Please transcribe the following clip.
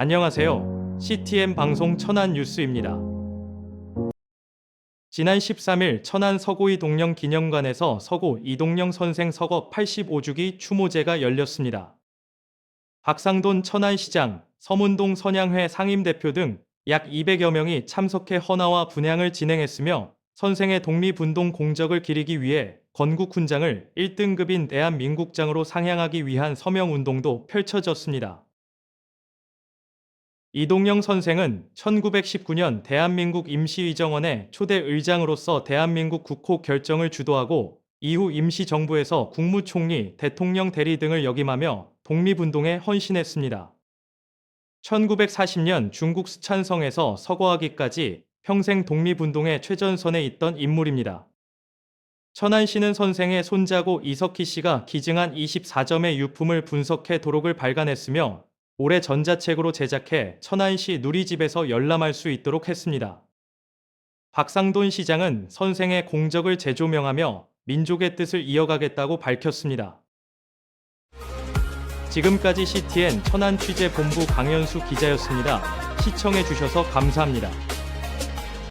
안녕하세요. CTN 방송 천안 뉴스입니다. 지난 13일 천안 서고 이 동령 기념관에서 서고 이동령 선생 서거 85주기 추모제가 열렸습니다. 박상돈 천안시장, 서문동 선양회 상임대표 등 약 200여 명이 참석해 헌화와 분향을 진행했으며 선생의 독립운동 공적을 기리기 위해 건국 훈장을 1등급인 대한민국장으로 상향하기 위한 서명운동도 펼쳐졌습니다. 이동영 선생은 1919년 대한민국 임시의정원의 초대 의장으로서 대한민국 국호 결정을 주도하고 이후 임시정부에서 국무총리, 대통령 대리 등을 역임하며 독립운동에 헌신했습니다. 1940년 중국 스촨성에서 서거하기까지 평생 독립운동의 최전선에 있던 인물입니다. 천안시는 선생의 손자고 이석희 씨가 기증한 24점의 유품을 분석해 도록을 발간했으며 올해 전자책으로 제작해 천안시 누리집에서 열람할 수 있도록 했습니다. 박상돈 시장은 선생의 공적을 재조명하며 민족의 뜻을 이어가겠다고 밝혔습니다. 지금까지 CTN 천안 취재본부 강현수 기자였습니다. 시청해 주셔서 감사합니다.